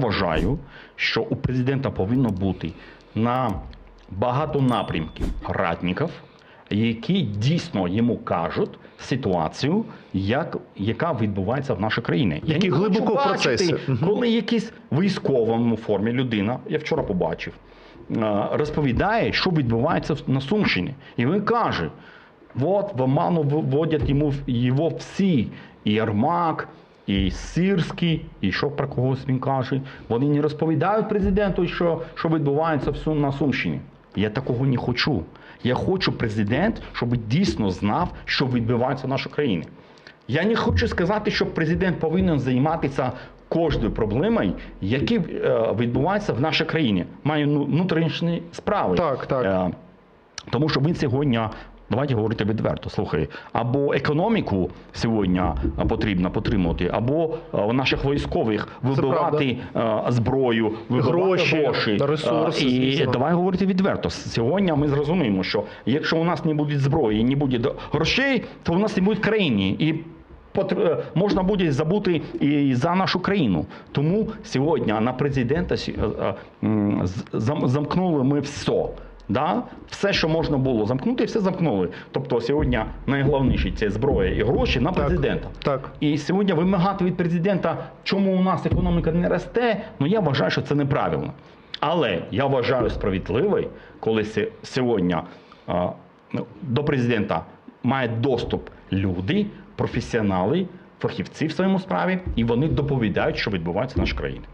Вважаю, що у президента повинно бути на багато напрямків радників, які дійсно йому кажуть ситуацію, як, яка відбувається в нашій країні. Я Які не глибоко в процесі. Коли якийсь військовому формі людина, я вчора побачив, е, розповідає, що відбувається на Сумщині. І він каже: от в оману вводять йому його всі, і Ярмак, і Сирський, і що про когось він каже. Вони не розповідають президенту, що, що відбувається в Сум- на Сумщині. Я такого не хочу. Я хочу президент, щоб дійсно знав, що відбувається в нашій країні. Я не хочу сказати, що президент повинен займатися кожною проблемою, які е, відбуваються в нашій країні. Маю ну, внутрішні справи. Так, так. Е, тому що він сьогодні. Давайте говорити відверто. Слухай, або економіку сьогодні потрібно підтримувати, або е, наших військових вибивати зброю, вибивати Гроші, гроші, ресурси, І давай говорити відверто. Сьогодні ми зрозуміємо, що якщо у нас не буде зброї, не буде грошей, то у нас не буде країни. І е, можна буде забути і за нашу країну. Тому сьогодні на президента е, е, замкнули ми все. Да? Все, що можна було замкнути, все замкнули. Тобто сьогодні найголовніше це зброя і гроші на президента. Так. І сьогодні вимагати від президента, чому у нас економіка не росте, ну я вважаю, що це неправильно. Але я вважаю справедливий, коли сьогодні а, до президента мають доступ люди, професіонали, фахівці в своєму справі, і вони доповідають, що відбувається в нашій країні.